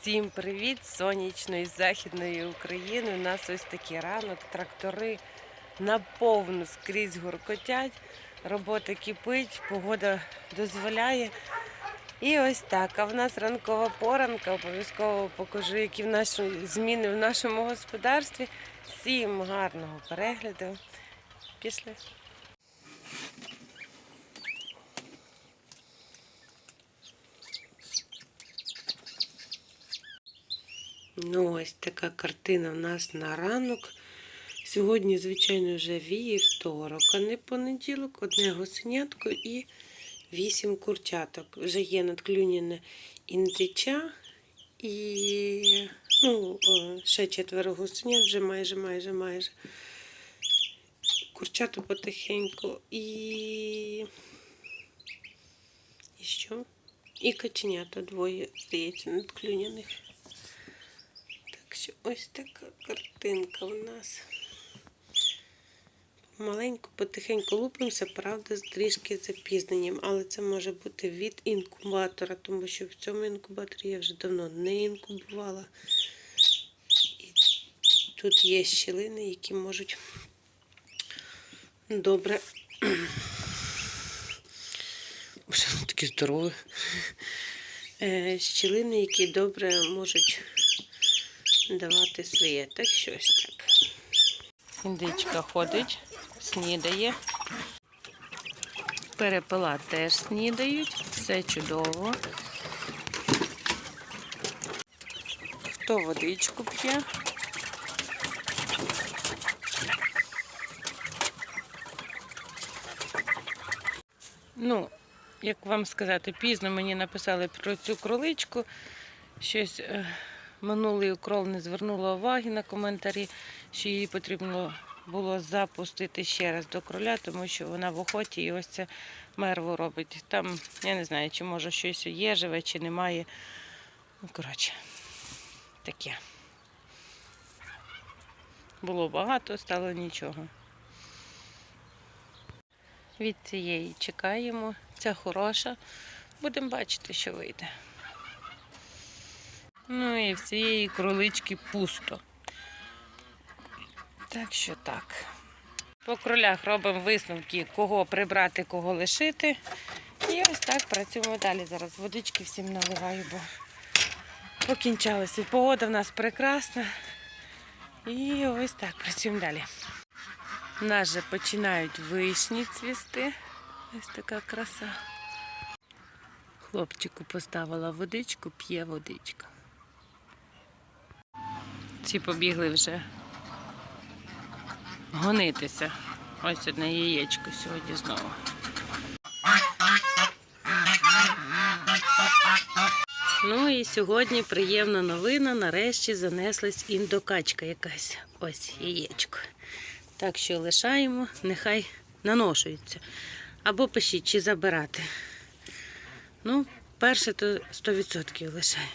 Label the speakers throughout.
Speaker 1: Всім привіт сонячної західної України. У нас ось такий ранок, трактори наповну скрізь гуркотять, робота кипить, погода дозволяє. І ось так. А в нас ранкова поранка. Обов'язково покажу, які в наші зміни в нашому господарстві. Всім гарного перегляду. Пішли. Ну, ось така картина в нас на ранок. Сьогодні, звичайно, вже вівторок, а не понеділок, одне гусенятко і вісім курчаток. Вже є надклюнене індича і ну, ще четверо гусенят, вже майже, майже, майже. Курчата потихеньку і. І що? І каченята двоє, здається, надклюнених. Так ось така картинка в нас. Маленько, потихеньку лупимося, правда, з трішки запізненням, але це може бути від інкубатора, тому що в цьому інкубаторі я вже давно не інкубувала. І тут є щілини, які можуть добре. Боже, воно таке здорове. Е, Щілини, які добре можуть давати своє. Так що ось так. Індичка ходить, снідає. Перепела теж снідають. Все чудово. Хто водичку п'є? Ну, як вам сказати, пізно мені написали про цю кроличку. Щось е, минулий укрол не звернула уваги на коментарі, що її потрібно було запустити ще раз до кроля, тому що вона в охоті і ось це мерво робить. Там я не знаю, чи може щось є живе, чи немає. Ну, коротше, таке. Було багато, стало нічого. Від цієї чекаємо. Ця хороша. Будемо бачити, що вийде. Ну і в цієї кролички пусто. Так що так. По кролях робимо висновки, кого прибрати, кого лишити. І ось так працюємо далі. Зараз водички всім наливаю, бо покінчалася. Погода в нас прекрасна. І ось так працюємо далі. У нас же починають вишні цвісти. Ось така краса. Хлопчику поставила водичку, п'є водичка. Ці побігли вже гонитися. Ось одне яєчко сьогодні знову. Ну і сьогодні приємна новина. Нарешті занеслась індокачка якась. Ось яєчко. Так що лишаємо, нехай наношується. Або пишіть, чи забирати. Ну, перше то 100% лишаю.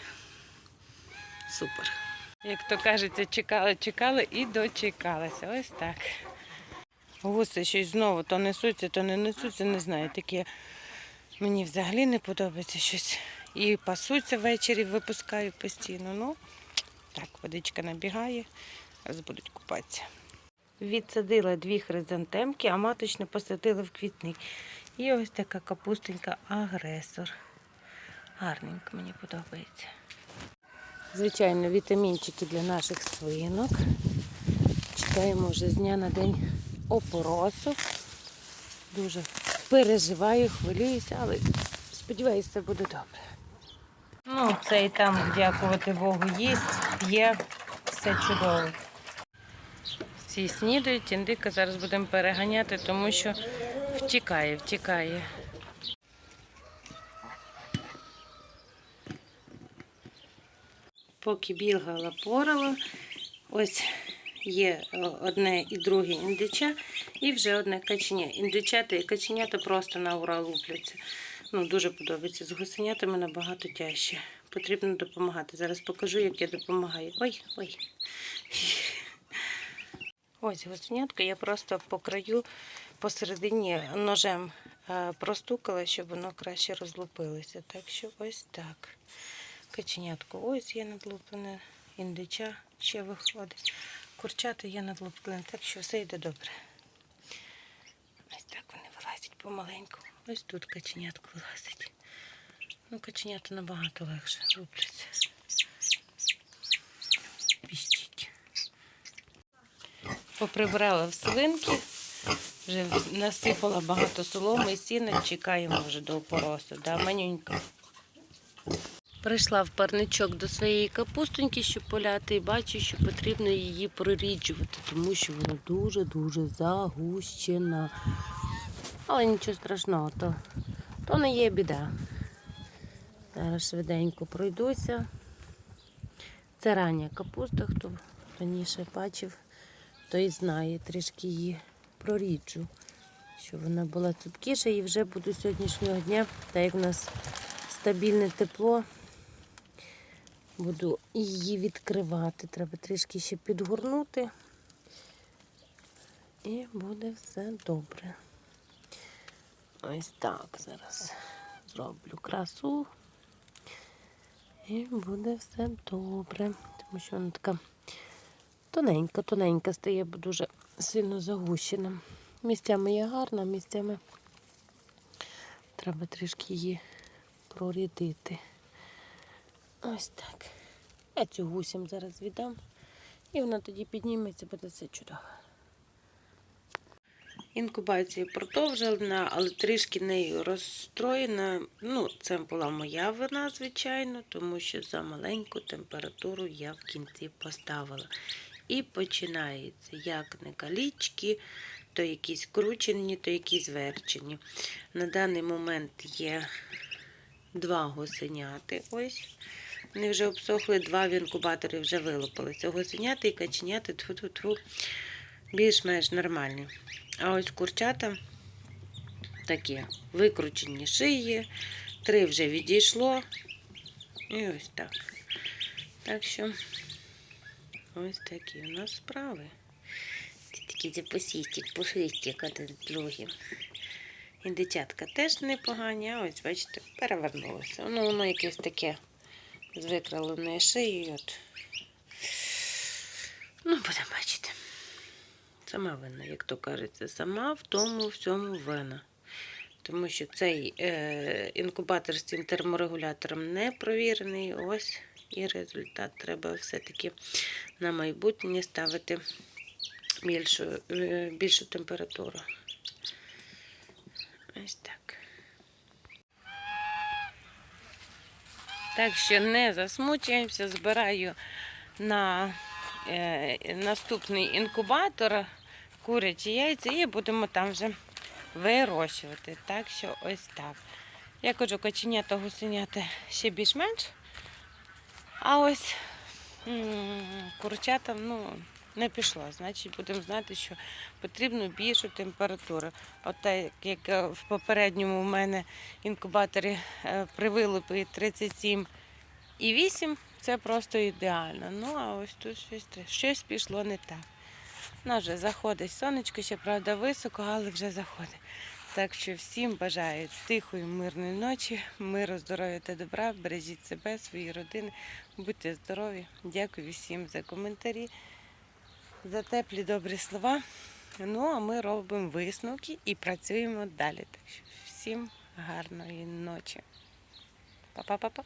Speaker 1: Супер. Як то кажеться, чекали, чекали і дочекалися. Ось так. Гуси щось знову то несуться, то не несуться, не знаю. Таке мені взагалі не подобається щось. І пасуться ввечері, випускаю постійно. Ну, так, водичка набігає, зараз будуть купатися. Відсадила дві хризантемки, а маточно посадила в квітник. І ось така капустенька агресор. Гарненько мені подобається. Звичайно, вітамінчики для наших свинок. Чекаємо вже з дня на день опоросу. Дуже переживаю, хвилююся, але сподіваюся, все буде добре. Ну, це і там, дякувати Богу, їсть, п'є, все чудово. Всі снідають, індика зараз будемо переганяти, тому що втікає, втікає. Поки бігала, порала, ось є е, одне і друге індича, і вже одне каченя. Індичата і каченята просто на ура лупляться. Ну, дуже подобається. З гусенятами набагато тяжче. Потрібно допомагати. Зараз покажу, як я допомагаю. Ой, ой. Ось гусенятка, я просто по краю посередині ножем е, простукала, щоб воно краще розлупилося. Так що ось так. Каченятко ось є надлуплене, індича ще виходить. Курчата є надлуплене, так що все йде добре. Ось так вони вилазять помаленьку. Ось тут каченятко вилазить. Ну, каченята набагато легше лупляться. Піщить. Поприбрала в свинки, вже насипала багато соломи і сіна, чекаємо вже до опоросу. Да, манюнька. Прийшла в парничок до своєї капустоньки, щоб поляти, і бачу, що потрібно її проріджувати, тому що вона дуже-дуже загущена. Але нічого страшного, то, то не є біда. Зараз швиденько пройдуся. Це рання капуста, хто раніше бачив, той знає, трішки її проріджу, щоб вона була цупкіша і вже буду сьогоднішнього дня, так як в нас стабільне тепло, буду її відкривати. Треба трішки ще підгорнути. І буде все добре. Ось так зараз зроблю красу. І буде все добре. Тому що вона така тоненька, тоненька стає, бо дуже сильно загущена. Місцями є гарна, місцями треба трішки її прорядити. Ось так. Я цю гусям зараз віддам. І вона тоді підніметься, буде все чудово. Інкубація продовжена, але трішки нею розстроєна. Ну, це була моя вина, звичайно, тому що за маленьку температуру я в кінці поставила. І починається як не калічки, то якісь кручені, то якісь верчені. На даний момент є два гусеняти. Ось. Вони вже обсохли, два в інкубаторі вже вилупилися. Гусеняти і каченяти тьфу-тьфу-тьфу, більш-менш нормальні. А ось курчата такі викручені шиї, три вже відійшло. І ось так. Так що ось такі у нас справи. Такі запасістик, пушистик, один другий. І дитятка теж непогані, а ось, бачите, перевернулося. Ну, воно якесь таке з викраленою шиєю. От. Ну, будемо бачити. Сама вина, як то кажеться, сама в тому всьому вина. Тому що цей е, інкубатор з цим терморегулятором не провірений. Ось і результат. Треба все-таки на майбутнє ставити більшу, е, більшу температуру. Ось так. Так що не засмучуємося, збираю на е, наступний інкубатор курячі яйця і будемо там вже вирощувати. Так що ось так. Я кажу, коченята, гусенята ще більш-менш. А ось м, курчатам ну, не пішло. Значить, будемо знати, що потрібно більшу температуру. От так, як е, в попередньому в мене інкубаторі е, при вилупі 37 і 8, це просто ідеально. Ну, а ось тут щось, щось пішло не так. Ну, вже заходить сонечко, ще правда високо, але вже заходить. Так що всім бажаю тихої, мирної ночі, миру, здоров'я та добра. Бережіть себе, свої родини, будьте здорові. Дякую всім за коментарі, за теплі добрі слова. Ну, а ми робимо висновки і працюємо далі. Так що всім гарної ночі. Па-па-па-па.